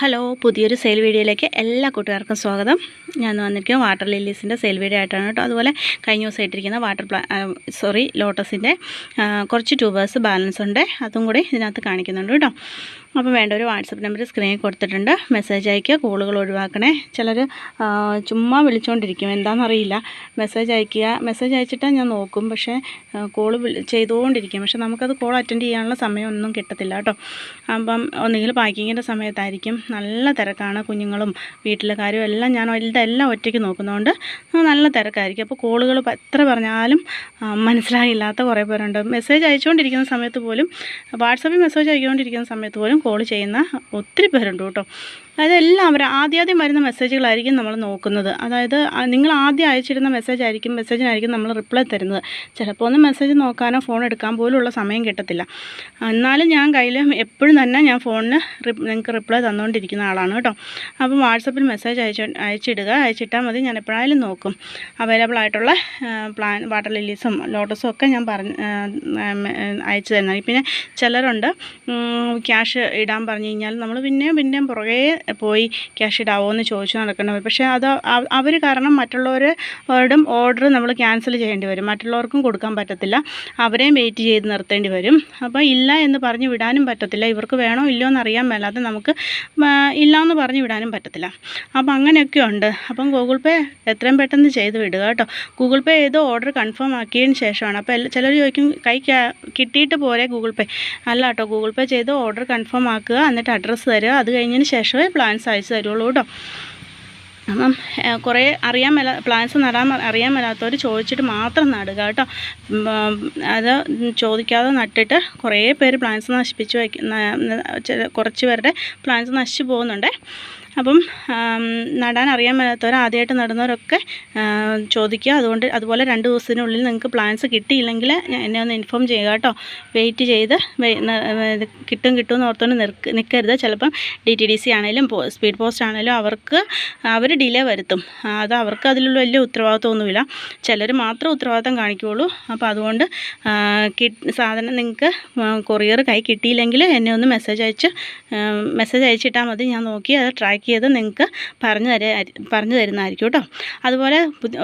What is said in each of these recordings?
Hello പുതിയൊരു sale വീഡിയോയിലേക്ക് എല്ലാ കൂട്ടുകാർക്കും സ്വാഗതം. ഞാൻ വന്നിരിക്കുന്നത് വാട്ടർ ലില്ലീസിന്റെ സെയിൽ വീഡിയോ ആയിട്ടാണ് കേട്ടോ. അതുപോലെ കഴിഞ്ഞ ദിവസം ഇട്ടിരിക്കുന്ന വാട്ടർ പ്ലാ സോറി ലോട്ടസിന്റെ കുറച്ച് ട്യൂബേഴ്സ് ബാലൻസ് ഉണ്ട്. അതും കൂടി ഇതിനകത്ത് കാണിക്കുന്നുണ്ട് കേട്ടോ. അപ്പോൾ വേണ്ട ഒരു വാട്സപ്പ് നമ്പർ സ്ക്രീനിൽ കൊടുത്തിട്ടുണ്ട്. മെസ്സേജ് അയക്കുക കോളുകൾ ഒഴിവാക്കണേ. ചിലർ ചുമ്മാ വിളിച്ചുകൊണ്ടിരിക്കും എന്താണെന്നറിയില്ല മെസ്സേജ് അയക്കുക മെസ്സേജ് അയച്ചിട്ടാൽ ഞാൻ നോക്കും. പക്ഷേ കോൾ ചെയ്തുകൊണ്ടിരിക്കും. പക്ഷേ നമുക്കത് കോൾ അറ്റൻഡ് ചെയ്യാനുള്ള സമയമൊന്നും കിട്ടത്തില്ല കേട്ടോ. അപ്പം ഒന്നുകിൽ പാക്കിങ്ങിന്റെ സമയത്തായിരിക്കും. നല്ല തിരക്കാണ് കുഞ്ഞുങ്ങളും വീട്ടിലെ കാര്യവും എല്ലാം. ഞാൻ ഇതെല്ലാം ഒറ്റയ്ക്ക് നോക്കുന്നതുകൊണ്ട് നല്ല തിരക്കായിരിക്കും. അപ്പോൾ കോളുകൾ എത്ര പറഞ്ഞാലും മനസ്സിലായില്ലാത്ത കുറേ പേരുണ്ട്. മെസ്സേജ് അയച്ചുകൊണ്ടിരിക്കുന്ന സമയത്ത് പോലും വാട്സപ്പിൽ മെസ്സേജ് അയച്ചുകൊണ്ടിരിക്കുന്ന സമയത്ത് പോലും കോൾ ചെയ്യുന്ന ഒത്തിരി പേരുണ്ട് കേട്ടോ. അതായത് എല്ലാവരും ആദ്യാദ്യം വരുന്ന മെസ്സേജുകളായിരിക്കും നമ്മൾ നോക്കുന്നത്. അതായത് നിങ്ങൾ ആദ്യം അയച്ചിരുന്ന മെസ്സേജ് ആയിരിക്കും മെസ്സേജിനായിരിക്കും നമ്മൾ റിപ്ലൈ തരുന്നത്. ചിലപ്പോൾ ഒന്ന് മെസ്സേജ് നോക്കാനോ ഫോൺ എടുക്കാൻ പോലുള്ള സമയം കിട്ടത്തില്ല. എന്നാലും ഞാൻ കയ്യിൽ എപ്പോഴും തന്നെ ഞാൻ ഫോണിന് നിങ്ങൾക്ക് റിപ്ലൈ തന്നുകൊണ്ടിരിക്കുന്ന ആളാണ് കേട്ടോ. അപ്പം വാട്സപ്പിൽ മെസ്സേജ് അയച്ച് അയച്ചിടുക അയച്ചിട്ടാൽ മതി. ഞാൻ എപ്പോഴായാലും നോക്കും. അവൈലബിൾ ആയിട്ടുള്ള പ്ലാൻ വാട്ടർ ലില്ലീസും ലോട്ടസും ഒക്കെ ഞാൻ പറഞ്ഞ് അയച്ചു തരുന്നത് പിന്നെ ചിലരുണ്ട് ക്യാഷ് ഇടാൻ പറഞ്ഞു കഴിഞ്ഞാൽ നമ്മൾ പിന്നെയും പിന്നെയും പുറകെ പോയി ക്യാഷ് ഇടാവോ എന്ന് ചോദിച്ചു നടക്കേണ്ടി വരും. പക്ഷേ അത് അവർ കാരണം മറ്റുള്ളവരോടും ഓർഡർ നമ്മൾ ക്യാൻസൽ ചെയ്യേണ്ടി വരും. മറ്റുള്ളവർക്കും കൊടുക്കാൻ പറ്റത്തില്ല. അവരെയും വെയിറ്റ് ചെയ്ത് നിർത്തേണ്ടി വരും. അപ്പോൾ ഇല്ല എന്ന് പറഞ്ഞ് വിടാനും പറ്റത്തില്ല. ഇവർക്ക് വേണോ ഇല്ലയോ എന്ന് അറിയാൻ മേലാതെ നമുക്ക് ഇല്ല എന്ന് പറഞ്ഞ് വിടാനും പറ്റത്തില്ല. അപ്പോൾ അങ്ങനെയൊക്കെ ഉണ്ട്. അപ്പം ഗൂഗിൾ പേ എത്രയും പെട്ടെന്ന് ചെയ്ത് വിടുക കേട്ടോ. ഗൂഗിൾ പേ ചെയ്ത് ഓർഡർ കൺഫേം ആക്കിയതിന് ശേഷമാണ്. അപ്പോൾ ചിലർ ചോദിക്കും കൈ കിട്ടിയിട്ട് പോരെ ഗൂഗിൾ പേ? അല്ല കേട്ടോ. ഗൂഗിൾ പേ ചെയ്ത് ഓർഡർ കൺഫേം ആക്കുക എന്നിട്ട് അഡ്രസ്സ് തരിക. അത് കഴിഞ്ഞതിന് ശേഷമേ പ്ലാൻസ് അയച്ചു തരുള്ളൂ കേട്ടോ. അപ്പം കുറേ അറിയാൻ മേല പ്ലാൻസ് നടാൻ അറിയാൻ മേലാത്തവർ ചോദിച്ചിട്ട് മാത്രം നടുക കേട്ടോ. അത് ചോദിക്കാതെ നട്ടിട്ട് കുറേ പേര് പ്ലാൻസ് നശിപ്പിച്ച് വയ്ക്കുന്ന കുറച്ച് പേരുടെ പ്ലാൻസ് നശിച്ചു പോകുന്നുണ്ടേ. അപ്പം നടാൻ അറിയാൻ മേലാത്തവർ ആദ്യമായിട്ട് നടന്നവരൊക്കെ ചോദിക്കുക. അതുകൊണ്ട് അതുപോലെ രണ്ട് ദിവസത്തിനുള്ളിൽ നിങ്ങൾക്ക് പ്ലാൻസ് കിട്ടിയില്ലെങ്കിൽ ഞാൻ- എന്നെ ഒന്ന് ഇൻഫോം ചെയ്യുക കേട്ടോ. വെയിറ്റ് ചെയ്ത് കിട്ടും കിട്ടും എന്ന് ഓർത്തുകൊണ്ട് നിൽക്കരുത് ചിലപ്പം ഡി ടി ഡി സി ആണെങ്കിലും സ്പീഡ് പോസ്റ്റ് ആണെങ്കിലും അവർക്ക് അവർ ഡിലേ വരുത്തും. അത് അവർക്ക് അതിലുള്ള വലിയ ഉത്തരവാദിത്വമൊന്നുമില്ല. ചിലർ മാത്രം ഉത്തരവാദിത്തം കാണിക്കുകയുള്ളൂ അപ്പോൾ അതുകൊണ്ട് സാധനം നിങ്ങൾക്ക് കൊറിയർ കൈ കിട്ടിയില്ലെങ്കിൽ എന്നെ ഒന്ന് മെസ്സേജ് അയച്ച് മെസ്സേജ് അയച്ചിട്ടാൽ മതി. ഞാൻ നോക്കി അത് ട്രാക്ക് ചെയ്ത് നിങ്ങൾക്ക് പറഞ്ഞു തരാ പറഞ്ഞു തരുന്നതായിരിക്കും കേട്ടോ. അതുപോലെ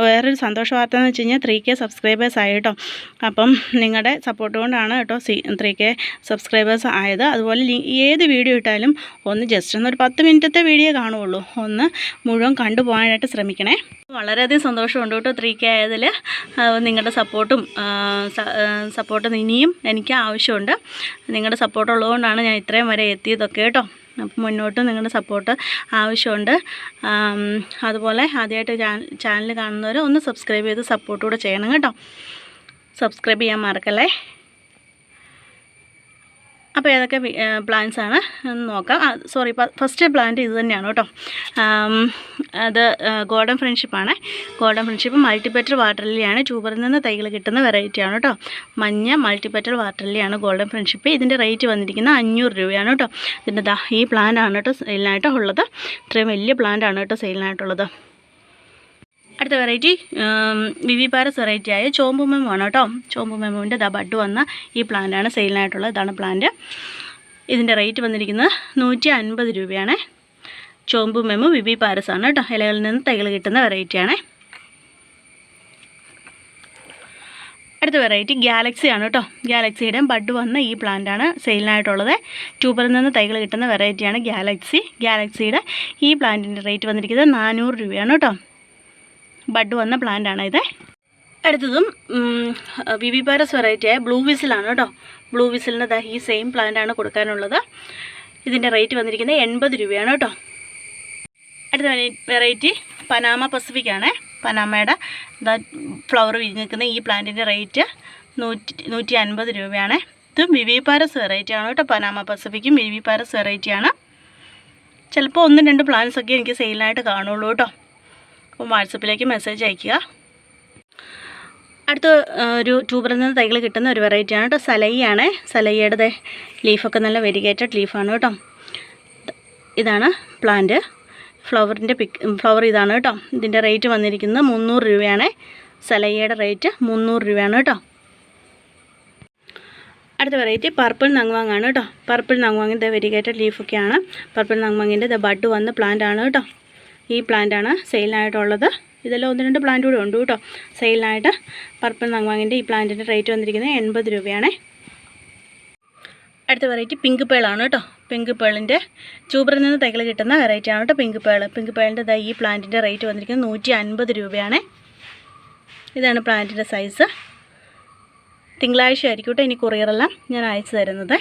വേറൊരു സന്തോഷ വാർത്ത എന്ന് വെച്ച് കഴിഞ്ഞാൽ ത്രീ കെ സബ്സ്ക്രൈബേഴ്സ് ആയി കേട്ടോ. അപ്പം നിങ്ങളുടെ സപ്പോർട്ട് കൊണ്ടാണ് കേട്ടോ സി ത്രീ കെ സബ്സ്ക്രൈബേഴ്സ് ആയത്. അതുപോലെ ഏത് വീഡിയോ ഇട്ടാലും ഒന്ന് ജസ്റ്റ് ഒന്ന് ഒരു പത്ത് മിനിറ്റത്തെ വീഡിയോ കാണുള്ളൂ ഒന്ന് മുഴുവൻ കണ്ടുപോകാനായിട്ട് ശ്രമിക്കണേ. വളരെയധികം സന്തോഷമുണ്ട് കേട്ടോ ത്രീ കെ ആയതിൽ. നിങ്ങളുടെ സപ്പോർട്ടും സപ്പോർട്ടും ഇനിയും എനിക്ക് ആവശ്യമുണ്ട്. നിങ്ങളുടെ സപ്പോർട്ട് ഉള്ളതുകൊണ്ടാണ് ഞാൻ ഇത്രയും വരെ എത്തിയതൊക്കെ കേട്ടോ. അപ്പം മുന്നോട്ട് നിങ്ങളുടെ സപ്പോർട്ട് ആവശ്യമുണ്ട്. അതുപോലെ ആദ്യമായിട്ട് ചാനൽ കാണുന്നവർ ഒന്ന് സബ്സ്ക്രൈബ് ചെയ്ത് സപ്പോർട്ട് കൂടെ ചെയ്യണം കേട്ടോ. സബ്സ്ക്രൈബ് ചെയ്യാൻ മറക്കല്ലേ? അപ്പോൾ ഏതൊക്കെ പ്ലാന്റ്സ് ആണ് നോക്കാം. സോറി ഫസ്റ്റ് പ്ലാന്റ് ഇത് തന്നെയാണ് കേട്ടോ. അത് ഗോൾഡൻ ഫ്രണ്ട്ഷിപ്പാണ്. ഗോൾഡൻ ഫ്രണ്ട്ഷിപ്പ് മൾട്ടിപ്പറ്റൽ വാട്ടർലിയാണ്. ട്യൂബറിൽ നിന്ന് തൈകൾ കിട്ടുന്ന വെറൈറ്റിയാണ് കേട്ടോ. മഞ്ഞ മൾട്ടിപ്പറ്റൽ വാട്ടർലിയാണ് ഗോൾഡൻ ഫ്രണ്ട്ഷിപ്പ്. ഇതിന്റെ റേറ്റ് വന്നിരിക്കുന്നത് അഞ്ഞൂറ് രൂപയാണ് കേട്ടോ. ഇതിന്റെ ഈ പ്ലാന്റ് ആണ് കേട്ടോ സെയിലിനായിട്ട് ഉള്ളത്. ഇത്രയും വലിയ പ്ലാന്റ് ആണ് കേട്ടോ സെയിലിനായിട്ടുള്ളത് അടുത്ത വെറൈറ്റി വിവി പാരസ് വെറൈറ്റി ആയ ചോമ്പു മെമോ ആണ് കേട്ടോ. ചോമ്പു മെമോന്റെ ദാ ബഡ് വന്ന ഈ പ്ലാന്റാണ് സെയിലിനായിട്ടുള്ളത് ഇതാണ് പ്ലാന്റ് ഇതിന്റെ റേറ്റ് വന്നിരിക്കുന്നത് നൂറ്റി അൻപത് രൂപയാണ്. ചോമ്പു മെമു വിവി പാരസ് ആണ് കേട്ടോ. ഇലകളിൽ നിന്ന് തൈകൾ കിട്ടുന്ന വെറൈറ്റിയാണ് അടുത്ത വെറൈറ്റി ഗാലക്സി ആണ് കേട്ടോ. ഗാലക്സിയുടെ ബഡ് വന്ന ഈ പ്ലാന്റാണ് സെയിലിനായിട്ടുള്ളത്. ട്യൂബറിൽ നിന്ന് തൈകൾ കിട്ടുന്ന വെറൈറ്റിയാണ് ഗാലക്സി ഗാലക്സിയുടെ ഈ പ്ലാന്റിന്റെ റേറ്റ് വന്നിരിക്കുന്നത് നാനൂറ് രൂപയാണ് കേട്ടോ. ബഡ് വന്ന പ്ലാന്റ് ആണ് ഇത്. അടുത്തതും വിവി പാരസ് വെറൈറ്റിയായ ബ്ലൂ വിസിലാണ് കേട്ടോ. ബ്ലൂ വിസിലിന് ദാ ഈ സെയിം പ്ലാന്റ് ആണ് കൊടുക്കാനുള്ളത്. ഇതിന്റെ റേറ്റ് വന്നിരിക്കുന്നത് എൺപത് രൂപയാണ് കേട്ടോ. അടുത്ത വെറൈറ്റി പനാമ പസഫിക് ആണ്. പനാമയുടെ ദാ ഫ്ലവർ വിരിഞ്ഞിരിക്കുന്ന ഈ പ്ലാന്റിന്റെ റേറ്റ് നൂറ്റി നൂറ്റി അൻപത് രൂപയാണ്. ഇത് വിവി പാരസ് വെറൈറ്റി ആണ് കേട്ടോ. പനാമ പസഫിക്കും വിവി പാരസ് വെറൈറ്റിയാണ് ചിലപ്പോൾ ഒന്നും രണ്ട് പ്ലാന്റ്സ് ഒക്കെ എനിക്ക് സെയിലായിട്ട് കാണുള്ളൂ കേട്ടോ. അപ്പം വാട്സപ്പിലേക്ക് മെസ്സേജ് അയയ്ക്കുക. അടുത്ത ഒരു ട്യൂബറിൽ നിന്ന് തൈകൾ കിട്ടുന്ന ഒരു വെറൈറ്റിയാണ് കേട്ടോ. സലൈയാണ്. സലൈയുടെ ദേ ലീഫൊക്കെ നല്ല വെരിഗേറ്റഡ് ലീഫാണ് കേട്ടോ. ഇതാണ് പ്ലാന്റ് ഫ്ലവറിന്റെ പിക് ഫ്ലവർ ഇതാണ് കേട്ടോ. ഇതിന്റെ റേറ്റ് വന്നിരിക്കുന്നത് മുന്നൂറ് രൂപയാണ്. സലൈയുടെ റേറ്റ് മുന്നൂറ് രൂപയാണ് കേട്ടോ. അടുത്ത വെറൈറ്റി പർപ്പിൾ നങ്വാങ്ങാണ് കേട്ടോ. പർപ്പിൾ നങ്വാങ്ങിന്റെ വെരിഗേറ്റഡ് ലീഫൊക്കെയാണ് പർപ്പിൾ നങ്വാങ്ങിന്റെ ബഡ് വന്ന പ്ലാന്റ് ആണ് കേട്ടോ. ഈ പ്ലാന്റാണ് സെയിലിനായിട്ടുള്ളത്. ഇതെല്ലാം ഒന്ന് രണ്ട് പ്ലാന്റ് കൂടെ ഉണ്ട് കേട്ടോ. സെയിലിനായിട്ട് പർപ്പിൾ നങ്വാങ്ങിന്റെ ഈ പ്ലാന്റിന്റെ റേറ്റ് വന്നിരിക്കുന്നത് എൺപത് രൂപയാണ്. അടുത്ത വെറൈറ്റി പിങ്ക് പേളാണ് കേട്ടോ. പിങ്ക് പേളിന്റെ ചൂബറിൽ നിന്ന് തൈകൾ കിട്ടുന്ന വെറൈറ്റി ആണ് കേട്ടോ പിങ്ക് പേൾ പിങ്ക് പേളിന്റെ ഈ പ്ലാന്റിന്റെ റേറ്റ് വന്നിരിക്കുന്നത് നൂറ്റി അൻപത് രൂപയാണ്. ഇതാണ് പ്ലാന്റിന്റെ സൈസ്. തിങ്കളാഴ്ച ആയിരിക്കും കേട്ടോ ഇനി കൊറിയറെല്ലാം ഞാൻ അയച്ചു തരുന്നത്.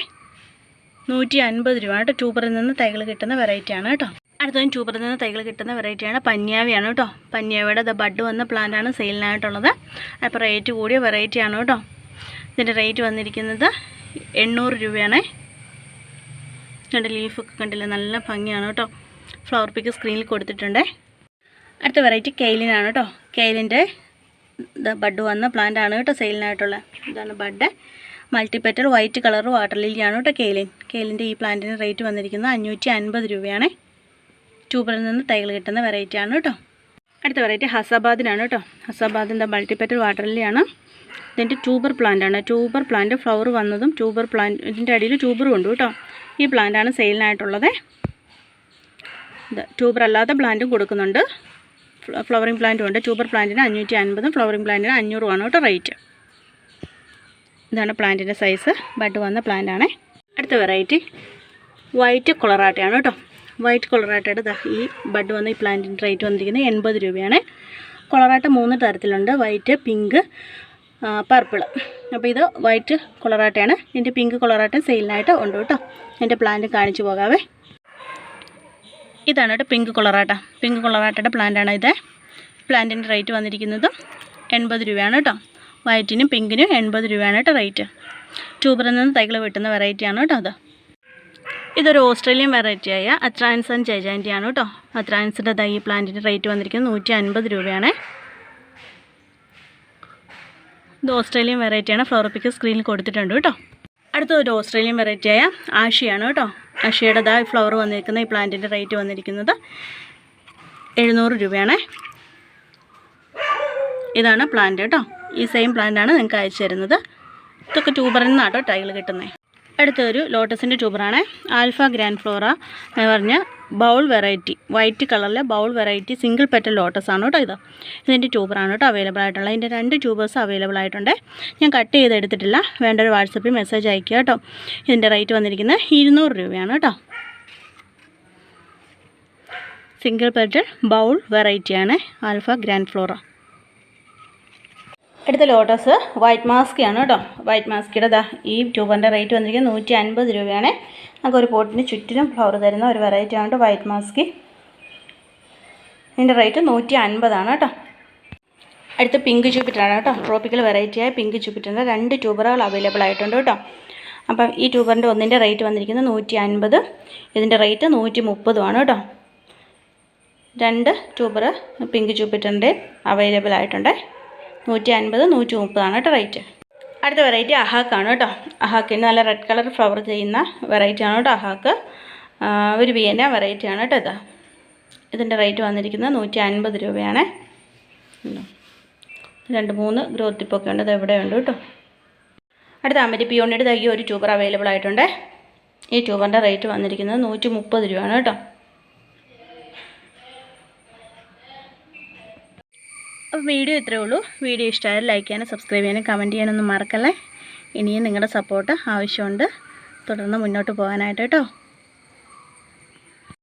നൂറ്റി അൻപത് രൂപ കേട്ടോ ട്യൂബറിൽ നിന്ന് തൈകൾ കിട്ടുന്ന വെറൈറ്റിയാണ് കേട്ടോ. അടുത്തതും ട്യൂബറിൽ നിന്ന് തൈകൾ കിട്ടുന്ന വെറൈറ്റിയാണ് പന്യാവിയാണ് കേട്ടോ. പന്യാവിയുടെ ദ ബഡ് വന്ന പ്ലാന്റാണ് സെയിലിനായിട്ടുള്ളത്. അപ്പോൾ റേറ്റ് കൂടിയ വെറൈറ്റിയാണ് കേട്ടോ. ഇതിന്റെ റേറ്റ് വന്നിരിക്കുന്നത് എണ്ണൂറ് രൂപയാണ്. രണ്ട് ലീഫൊക്കെ കണ്ടില്ലേ? നല്ല ഭംഗിയാണ് കേട്ടോ. ഫ്ലവർ പിക്ക് സ്ക്രീനിൽ കൊടുത്തിട്ടുണ്ട്. അടുത്ത വെറൈറ്റി കെയിലിനാണ് കേട്ടോ. കെയിലിന്റെ ബഡ് വന്ന പ്ലാന്റ് ആണ് കേട്ടോ സെയിലിനായിട്ടുള്ള. ഇതാണ് bud. Multipetal white colour water ലില്ലിയാണ് കേട്ടോ കെയിലിൻ കെയിലിന്റെ ഈ പ്ലാന്റിന് റേറ്റ് വന്നിരിക്കുന്നത് അഞ്ഞൂറ്റി അൻപത് രൂപയാണ്. ട്യൂബറിൽ നിന്ന് തൈകൾ കിട്ടുന്ന വെറൈറ്റി ആണ് കേട്ടോ അടുത്ത വെറൈറ്റി ഹസാബാദിനാണ് കേട്ടോ ഹസാബാദിന്റെ മൾട്ടിപ്പറ്റൽ വാട്ടർ ലില്ലിയാണ് ഇതിന്റെ ട്യൂബർ പ്ലാന്റ് ആണ്. ട്യൂബർ പ്ലാന്റ് ഫ്ലവർ വന്നതും ട്യൂബർ പ്ലാന്റ് ഇതിന്റെ അടിയിൽ ട്യൂബറും ഉണ്ട് കേട്ടോ ഈ പ്ലാന്റ് പ്ലാന്റാണ് സെയിലിനായിട്ടുള്ളത് ഇത് ട്യൂബർ അല്ലാത്ത പ്ലാന്റും കൊടുക്കുന്നുണ്ട്. ഫ്ലവറിംഗ് പ്ലാന്റും ഉണ്ട്. ട്യൂബർ പ്ലാന്റിന് അഞ്ഞൂറ്റി അൻപതും ഫ്ലവറിംഗ് പ്ലാന്റിന് അഞ്ഞൂറുമാണ് കേട്ടോ റേറ്റ് ഇതാണ് പ്ലാന്റിന്റെ സൈസ് ബഡ് വന്ന പ്ലാന്റ് ആണ്. അടുത്ത വെറൈറ്റി വൈറ്റ് കൊളറാട്ടയാണ് കേട്ടോ വൈറ്റ് കൊളറാട്ടയുടെ ദാ ഈ ബഡ് വന്ന് ഈ പ്ലാന്റിന്റെ റേറ്റ് വന്നിരിക്കുന്നത് എൺപത് രൂപയാണ്. കൊളറാട്ട മൂന്ന് തരത്തിലുണ്ട്. വൈറ്റ് പിങ്ക് പർപ്പിൾ അപ്പോൾ ഇത് വൈറ്റ് കൊളറാട്ടയാണ്. എന്റെ പിങ്ക് കൊളറാട്ട സെയിലിനായിട്ട് ഉണ്ട് കേട്ടോ. എന്റെ പ്ലാന്റ് കാണിച്ചു പോകാവേ. ഇതാണ് കേട്ടോ പിങ്ക് കൊളറാട്ട. പിങ്ക് കൊളറാട്ടയുടെ പ്ലാന്റാണ് ഇത്. പ്ലാന്റിന്റെ റേറ്റ് വന്നിരിക്കുന്നത് എൺപത് രൂപയാണ് കേട്ടോ. വൈറ്റിനും പിങ്കിനും എൺപത് രൂപയാണ് കേട്ടോ റേറ്റ്. ട്യൂബറിൽ നിന്ന് തൈകൾ വെട്ടുന്ന വെറൈറ്റിയാണ് കേട്ടോ അത് ഇതൊരു ഓസ്ട്രേലിയൻ വെറൈറ്റിയായ അത്രാൻസൺ ജൈജാന്റിയാണ് കേട്ടോ അത്രാൻസിന്റെ തൈ പ്ലാന്റിന്റെ റേറ്റ് വന്നിരിക്കുന്നത് നൂറ്റി അൻപത് രൂപയാണ്. ഇത് ഓസ്ട്രേലിയൻ വെറൈറ്റിയാണ് ഫ്ലോറപ്പിക്ക് സ്ക്രീനിൽ കൊടുത്തിട്ടുണ്ട് കേട്ടോ അടുത്ത ഒരു ഓസ്ട്രേലിയൻ വെറൈറ്റിയായ ആഷിയാണ് കേട്ടോ ആഷിയുടെ ദാ ഫ്ലവർ വന്നിരിക്കുന്ന ഈ പ്ലാന്റിന്റെ റേറ്റ് വന്നിരിക്കുന്നത് എഴുന്നൂറ് രൂപയാണ്. ഇതാണ് പ്ലാന്റ് കേട്ടോ ഈ സെയിം പ്ലാന്റാണ് നിങ്ങൾക്ക് അയച്ചു തരുന്നത്. ഇതൊക്കെ ട്യൂബറിൽ നിന്നാണ് കേട്ടോ ടൈൽ കിട്ടുന്നത് അടുത്തൊരു ലോട്ടസിന്റെ ട്യൂബറാണ്. ആൽഫ ഗ്രാൻഡ് ഫ്ലോറ എന്ന് പറഞ്ഞ ബൗൾ വെറൈറ്റി വൈറ്റ് കളറിലെ bowl variety single petal lotus ആണ് കേട്ടോ ഇത്. ഇതിന്റെ ട്യൂബറാണ് കേട്ടോ അവൈലബിൾ ആയിട്ടുള്ളത്. ഇതിന്റെ രണ്ട് ട്യൂബേഴ്സ് അവൈലബിൾ ആയിട്ടുണ്ട്. ഞാൻ കട്ട് ചെയ്ത് എടുത്തിട്ടില്ല വേണ്ട ഒരു വാട്സപ്പിൽ മെസ്സേജ് അയക്കുക കേട്ടോ. ഇതിന്റെ റേറ്റ് വന്നിരിക്കുന്നത് ഇരുന്നൂറ് രൂപയാണ് കേട്ടോ. സിംഗിൾ പെറ്റൽ ബൗൾ വെറൈറ്റിയാണ് ആൽഫ ഗ്രാൻഡ് ഫ്ലോറ അടുത്ത ലോട്ടസ് വൈറ്റ് മാസ്കിയാണ് കേട്ടോ. വൈറ്റ് മാസ്കിയുടെ ദാ ഈ ട്യൂബറിന്റെ റേറ്റ് വന്നിരിക്കുന്നത് നൂറ്റി അൻപത് രൂപയാണ്. നമുക്ക് ഒരു പോട്ടിന് ചുറ്റിനും ഫ്ലവർ തരുന്ന ഒരു വെറൈറ്റി ആണ് കേട്ടോ വൈറ്റ് മാസ്കി ഇതിന്റെ റേറ്റ് നൂറ്റി അൻപതാണ് കേട്ടോ. അടുത്ത പിങ്ക് ജൂപ്പിറ്ററാണ് കേട്ടോ. ട്രോപ്പിക്കൽ വെറൈറ്റിയായ പിങ്ക് ജൂപ്പിറ്ററിന്റെ രണ്ട് ട്യൂബറുകൾ അവൈലബിൾ ആയിട്ടുണ്ട് കേട്ടോ. അപ്പം ഈ ട്യൂബറിന്റെ ഒന്നിന്റെ റേറ്റ് വന്നിരിക്കുന്നത് നൂറ്റി അൻപത് ഇതിന്റെ റേറ്റ് നൂറ്റി മുപ്പതുമാണ് കേട്ടോ. രണ്ട് ട്യൂബർ പിങ്ക് ജൂപ്പിറ്ററിന്റെ അവൈലബിൾ ആയിട്ടുണ്ട്. നൂറ്റി അൻപത് നൂറ്റി മുപ്പതാണ് കേട്ടോ റേറ്റ്. അടുത്ത വെറൈറ്റി അഹാക്കാണ് കേട്ടോ. അഹാക്കിന് നല്ല റെഡ് കളർ ഫ്ലവർ ചെയ്യുന്ന വെറൈറ്റി ആണ് കേട്ടോ അഹാക്ക്. ഒരു വെറൈറ്റി വെറൈറ്റിയാണ് കേട്ടോ ഇതാ. ഇതിന്റെ റേറ്റ് വന്നിരിക്കുന്നത് നൂറ്റി അൻപത് രൂപയാണ്? രണ്ട് മൂന്ന് ഗ്രോത്ത് ടിപ്പൊക്കെ ഉണ്ട്. ഇത് ഇവിടെ ഉണ്ട് കേട്ടോ? അടുത്ത അമരി പിയോണിയുടെ തയ്യ ഒരു ട്യൂബർ അവൈലബിൾ ആയിട്ടുണ്ട്. ഈ ട്യൂബറിന്റെ റേറ്റ് വന്നിരിക്കുന്നത് നൂറ്റി മുപ്പത് രൂപയാണ് കേട്ടോ. അപ്പോൾ വീഡിയോ ഇത്രയേ ഉള്ളൂ. വീഡിയോ ഇഷ്ടമായാൽ ലൈക്ക് ചെയ്യാനും സബ്സ്ക്രൈബ് ചെയ്യാനും കമന്റ് ചെയ്യാനൊന്നും മറക്കല്ലേ? ഇനിയും നിങ്ങളുടെ സപ്പോർട്ട് ആവശ്യമുണ്ട്. തുടർന്ന് മുന്നോട്ട് പോകാനായിട്ട് കേട്ടോ.